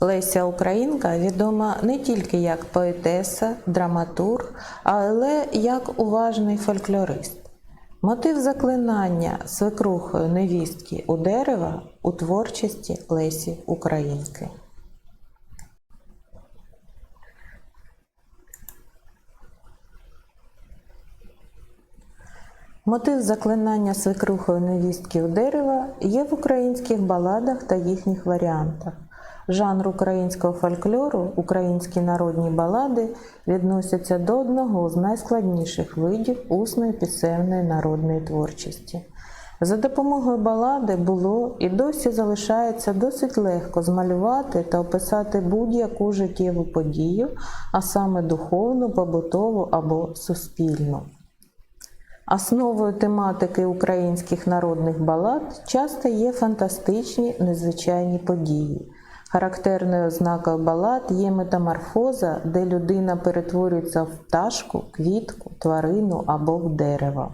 Леся Українка відома не тільки як поетеса, драматург, але як уважний фольклорист. Мотив заклинання свекрухою невістки у дерева у творчості Лесі Українки. Мотив заклинання свекрухою невістки у дерева є в українських баладах та їхніх варіантах. Жанр українського фольклору, українські народні балади відносяться до одного з найскладніших видів усної пісенної народної творчості. За допомогою балади було і досі залишається досить легко змалювати та описати будь-яку життєву подію, а саме духовну, побутову або суспільну. Основою тематики українських народних балад часто є фантастичні незвичайні події. Характерною ознакою балад є метаморфоза, де людина перетворюється в пташку, квітку, тварину або в дерево.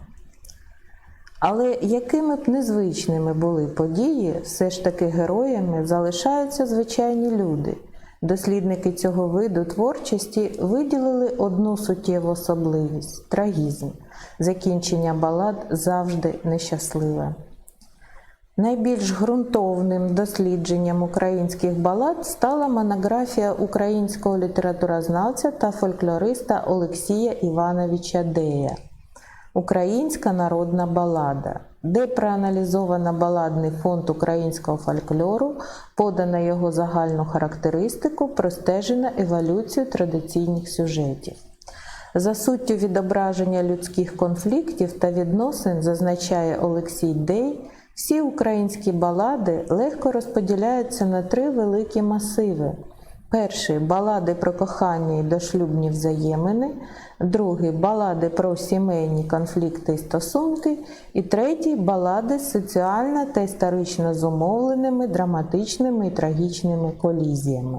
Але якими б незвичними були події, все ж таки героями залишаються звичайні люди. Дослідники цього виду творчості виділили одну суттєву особливість трагізм. Закінчення балад завжди нещасливе. Найбільш ґрунтовним дослідженням українських балад стала монографія українського літературознавця та фольклориста Олексія Івановича Дея Українська народна балада, де проаналізовано баладний фонд українського фольклору, подано його загальну характеристику, простежено еволюцію традиційних сюжетів. За суттю відображення людських конфліктів та відносин, зазначає Олексій Дей, всі українські балади легко розподіляються на три великі масиви. Перший балади про кохання і дошлюбні взаємини, другий балади про сімейні конфлікти і стосунки, і третій балади з соціально та історично зумовленими драматичними і трагічними колізіями.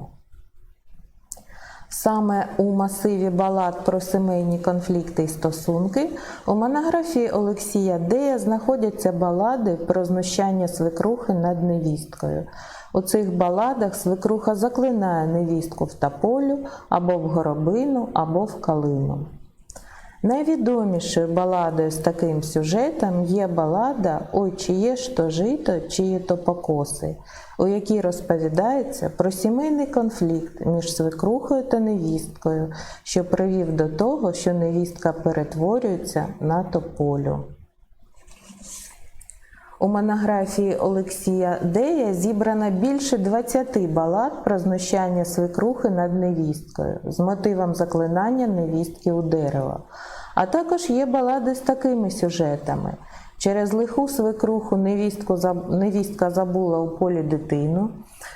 Саме у масиві балад про сімейні конфлікти і стосунки у монографії Олексія Дея знаходяться балади про знущання свекрухи над невісткою. У цих баладах свекруха заклинає невістку в тополю або в горобину, або в калину. Найвідомішою баладою з таким сюжетом є балада Ой, чиє ж то жито, чиє то покоси, у якій розповідається про сімейний конфлікт між свекрухою та невісткою, що привів до того, що невістка перетворюється на тополю. У монографії Олексія Дея зібрано більше 20 балад про знущання свекрухи над невісткою з мотивом заклинання невістки у дерево. А також є балади з такими сюжетами. Через лиху свекруху невістку, невістка забула у полі дитину.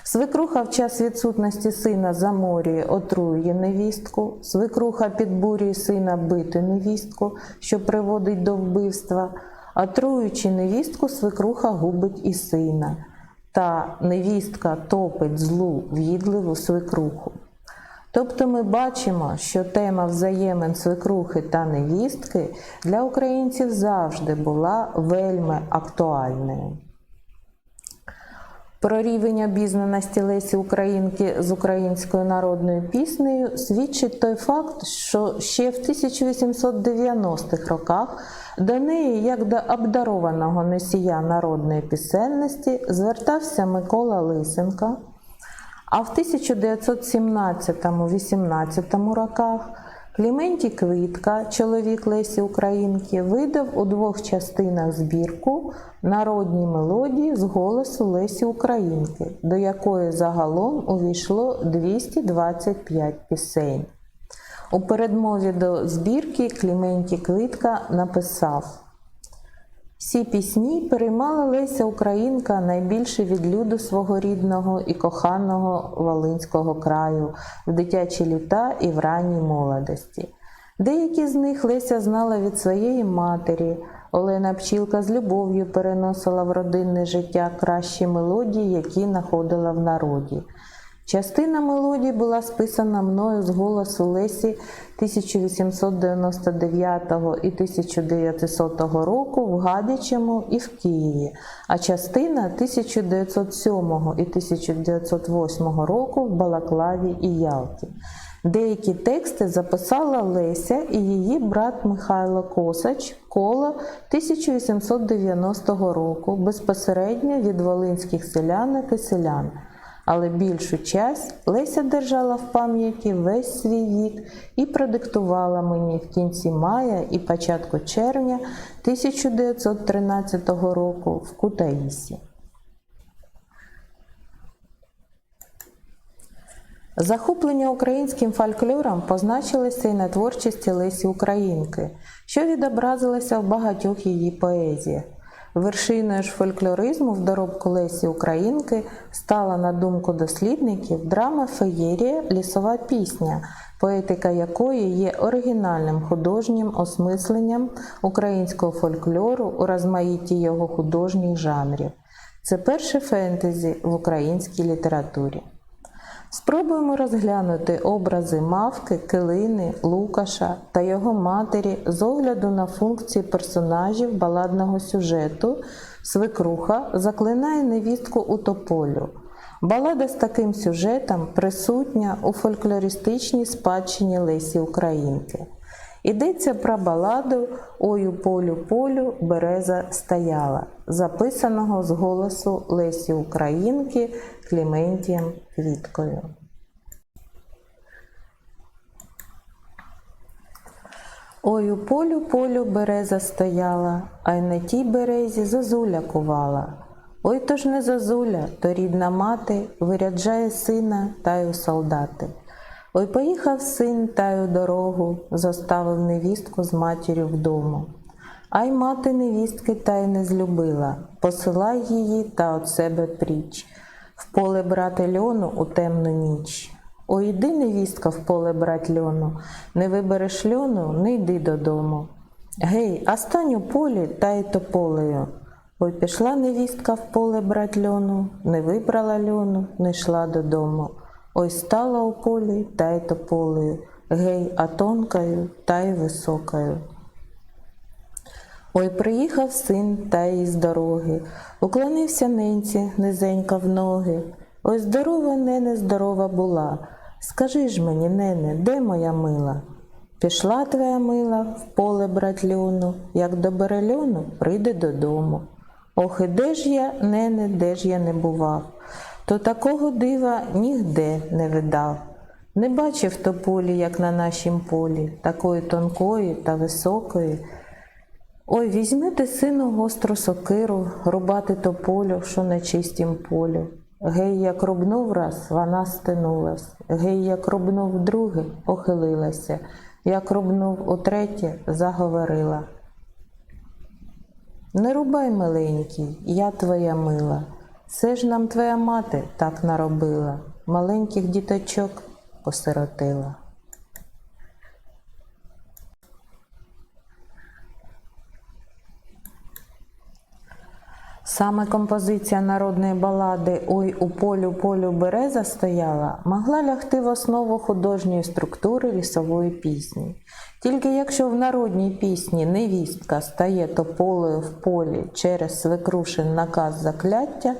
Свекруха в час відсутності сина заморює, отруює невістку. Свекруха підбурює сина бити невістку, що приводить до вбивства. Отруючи невістку, свекруха губить і сина, та невістка топить злу в'їдливу свекруху. Тобто ми бачимо, що тема взаємин свекрухи та невістки для українців завжди була вельми актуальною. Про рівень обізнаності Лесі Українки з українською народною піснею свідчить той факт, що ще в 1890-х роках до неї, як до обдарованого носія народної пісенності, звертався Микола Лисенко, а в 1917-18 роках Кліментій Квітка, чоловік Лесі Українки, видав у двох частинах збірку народні мелодії з голосу Лесі Українки, до якої загалом увійшло 225 пісень. У передмові до збірки Кліментій Квітка написав: всі пісні переймала Леся Українка найбільше від люду свого рідного і коханого Волинського краю в дитячі літа і в ранній молодості. Деякі з них Леся знала від своєї матері. Олена Пчілка з любов'ю переносила в родинне життя кращі мелодії, які знаходила в народі. Частина мелодії була списана мною з голосу Лесі 1899 і 1900 року в Гадячому і в Києві, а частина 1907 і 1908 року в Балаклаві і Ялті. Деякі тексти записала Леся і її брат Михайло Косач коло 1890 року безпосередньо від волинських селянок і селян. Але більшу часть Леся держала в пам'яті весь свій вік і продиктувала мені в кінці мая і початку червня 1913 року в Кутаїсі. Захоплення українським фольклором позначилося і на творчості Лесі Українки, що відобразилося в багатьох її поезіях. Вершиною ж фольклоризму в доробку Лесі Українки стала, на думку дослідників, драма Феєрія Лісова пісня, поетика якої є оригінальним художнім осмисленням українського фольклору у розмаїтті його художніх жанрів. Це перше фентезі в українській літературі. Спробуємо розглянути образи мавки, килини, Лукаша та його матері з огляду на функції персонажів баладного сюжету. Свекруха заклинає невістку у тополю. Балада з таким сюжетом присутня у фольклористичній спадщині Лесі Українки. Йдеться про баладу Ой у полю полю береза стояла, записаного з голосу Лесі Українки Кліментієм Квіткою. Ой у полю полю береза стояла, а й на тій березі зозуля кувала. Ой то ж не зозуля, то рідна мати виряджає сина та й у солдати. Ой поїхав син та й у дорогу, заставив невістку з матір'ю вдому. А й мати невістки та й не злюбила, посилай її та от себе пріч, в поле брати льону у темну ніч. Ой, йди, невістка, в поле брать льону, не вибереш льону, не йди додому. Гей, а стань у полі та й тополею. Ой, пішла невістка в поле брать льону, не вибрала льону, не йшла додому. Ой, стала у полі та й тополею, гей, а тонкою та й високою. Ой, приїхав син та й з дороги, уклонився ненці низенька в ноги. Ой, здорова, нене, здорова була. Скажи ж мені, нене, де моя мила? Пішла твоя мила в поле брать льону, як добере льону, прийде додому. Ох, і де ж я, нене, де ж я не бував, то такого дива нігде не видав. Не бачив то полі, як на нашім полі, такої тонкої та високої. Ой, візьми ти, сину, гостру сокиру, рубати то полю, що на чистім полю. Гей, як рубнув раз, вона стинулась, гей, як рубнув друге, похилилася, як рубнув утретє, заговорила. Не рубай, миленький, я твоя мила. Це ж нам твоя мати так наробила, маленьких діточок посиротила. Саме композиція народної балади Ой у полю полю береза стояла могла лягти в основу художньої структури лісової пісні. Тільки якщо в народній пісні невістка стає тополею в полі через свекрушин наказ закляття,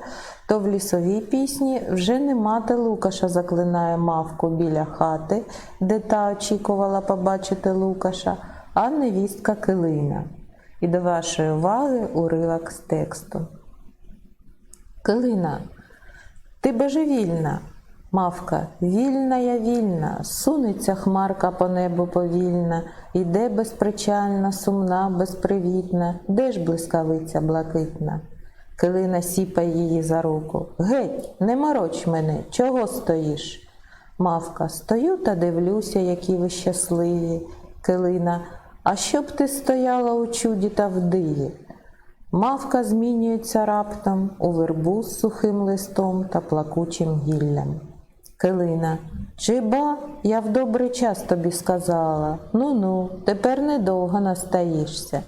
то в лісовій пісні вже не мати Лукаша заклинає мавку біля хати, де та очікувала побачити Лукаша, а невістка Килина. І до вашої уваги уривок з тексту. Килина, ти божевільна, мавка, вільна я вільна, сунеться хмарка по небу повільна, іде безпричальна, сумна, безпривітна, де ж блискавиця блакитна? Килина сіпає її за руку. Геть, не мороч мене, чого стоїш? Мавка, стою та дивлюся, які ви щасливі. Килина, а щоб ти стояла у чуді та в диві? Мавка змінюється раптом у вербу з сухим листом та плакучим гіллям. Килина, чи ба, я в добрий час тобі сказала. Ну ну, тепер недовго настаєшся.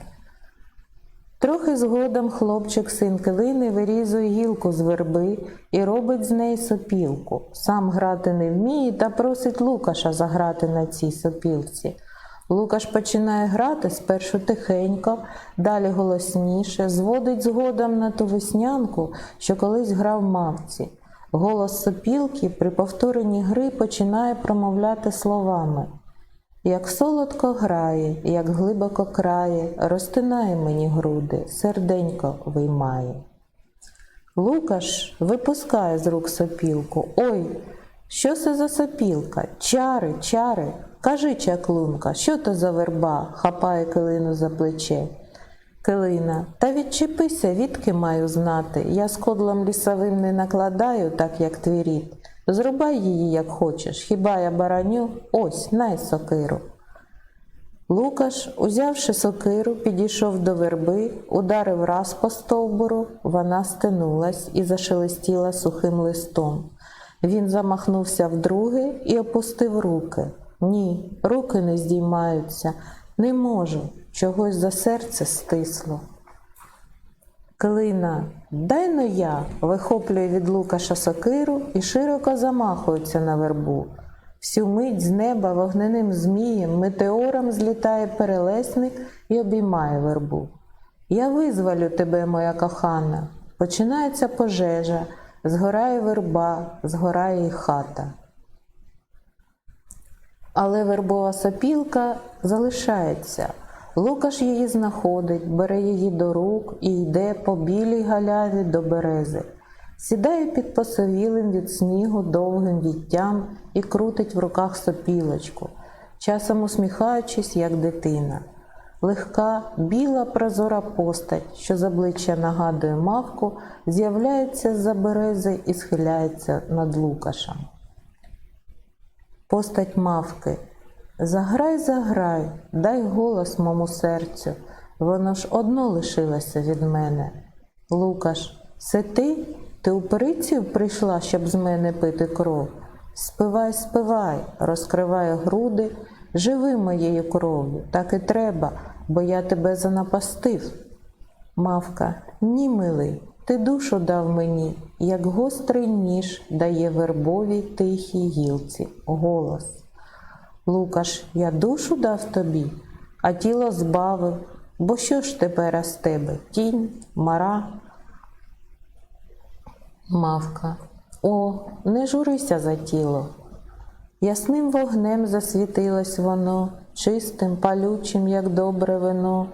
Трохи згодом хлопчик син Килини вирізує гілку з верби і робить з неї сопілку. Сам грати не вміє та просить Лукаша заграти на цій сопілці. Лукаш починає грати спершу тихенько, далі голосніше, зводить згодом на ту веснянку, що колись грав мавці. Голос сопілки при повторенні гри починає промовляти словами. Як солодко грає, як глибоко крає, розтинає мені груди, серденько виймає. Лукаш випускає з рук сопілку. Ой, що це за сопілка? Чари, чари. Кажи, чаклунка, що то за верба? хапає килину за плече. Килина, та відчепися, відки маю знати. Я з кодлом лісовим не накладаю, так як твій рід. Зрубай її, як хочеш, хіба я бараню? Ось, най сокиру. Лукаш, узявши сокиру, підійшов до верби, ударив раз по стовбуру, вона стинулась і зашелестіла сухим листом. Він замахнувся вдруге і опустив руки. Ні, руки не здіймаються, не можу, чогось за серце стисло. Клина, дай но я, вихоплює від Лукаша сокиру і широко замахується на вербу. Всю мить з неба вогненим змієм, метеором злітає перелесник і обіймає вербу. Я визволю тебе, моя кохана. Починається пожежа, згорає верба, згорає й хата. Але вербова сопілка залишається. Лукаш її знаходить, бере її до рук і йде по білій галяві до берези. Сідає під посовілим від снігу довгим віттям і крутить в руках сопілочку, часом усміхаючись, як дитина. Легка, біла прозора постать, що з обличчя нагадує мавку, з'являється з-за берези і схиляється над Лукашем. Постать мавки. Заграй, заграй, дай голос мому серцю, воно ж одно лишилося від мене. Лукаш, це ти? Ти у Перицію прийшла, щоб з мене пити кров? Спивай, спивай, розкривай груди, живи моєю кров'ю, так і треба, бо я тебе занапастив. Мавка, ні, милий, ти душу дав мені, як гострий ніж дає вербовій тихій гілці голос. Лукаш, я душу дав тобі, а тіло збавив, бо що ж тепер з тебе? Тінь, мара? Мавка. О, не журися за тіло. Ясним вогнем засвітилось воно, чистим, палючим, як добре вино,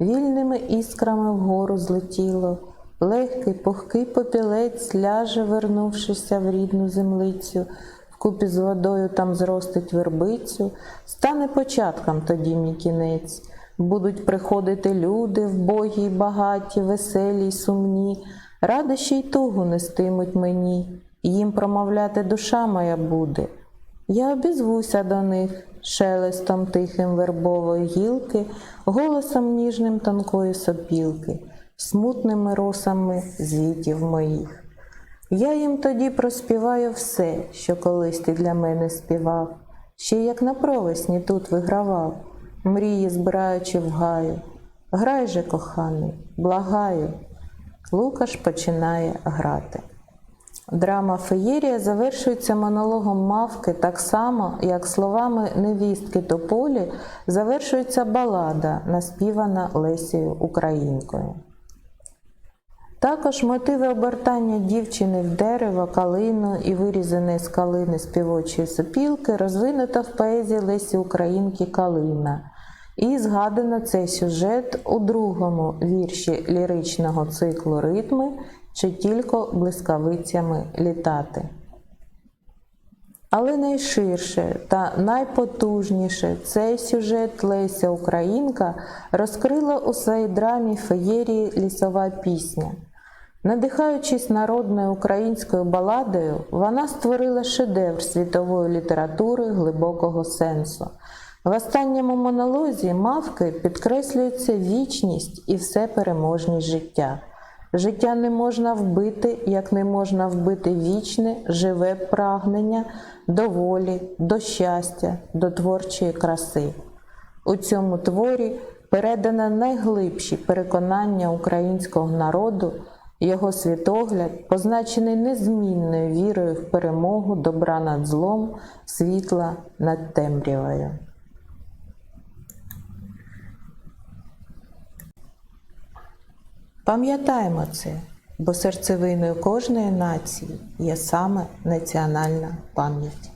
вільними іскрами вгору злетіло, легкий, пухкий попілець ляже, вернувшися в рідну землицю, вкупі з водою там зростить вербицю, стане початком тоді мій кінець. Будуть приходити люди, вбогі й багаті, веселі й сумні, радощі й тугу нестимуть мені, їм промовляти душа моя буде. Я обізвуся до них шелестом тихим вербової гілки, голосом ніжним тонкої сопілки, смутними росами звітів моїх. Я їм тоді проспіваю все, що колись ти для мене співав, ще як на провесні тут вигравав, мрії збираючи в гаю. Грай же, коханий, благаю. Лукаш починає грати. Драма Феєрія завершується монологом мавки так само, як словами невістки Тополі завершується балада, наспівана Лесією Українкою. Також мотиви обертання дівчини в дерево, калину і вирізаної з калини співочої сопілки розвинуто в поезії Лесі Українки Калина. І згадано цей сюжет у другому вірші ліричного циклу Ритми чи тільки блискавицями літати. Але найширше та найпотужніше цей сюжет Леся Українка розкрила у своїй драмі феєрії Лісова пісня. Надихаючись народною українською баладою, вона створила шедевр світової літератури глибокого сенсу. В останньому монолозі мавки підкреслюється вічність і всепереможність життя. Життя не можна вбити, як не можна вбити вічне, живе прагнення до волі, до щастя, до творчої краси. У цьому творі передано найглибші переконання українського народу, його світогляд, позначений незмінною вірою в перемогу добра над злом, світла над темрявою. Пам'ятаємо це, бо серцевиною кожної нації є саме національна пам'ять.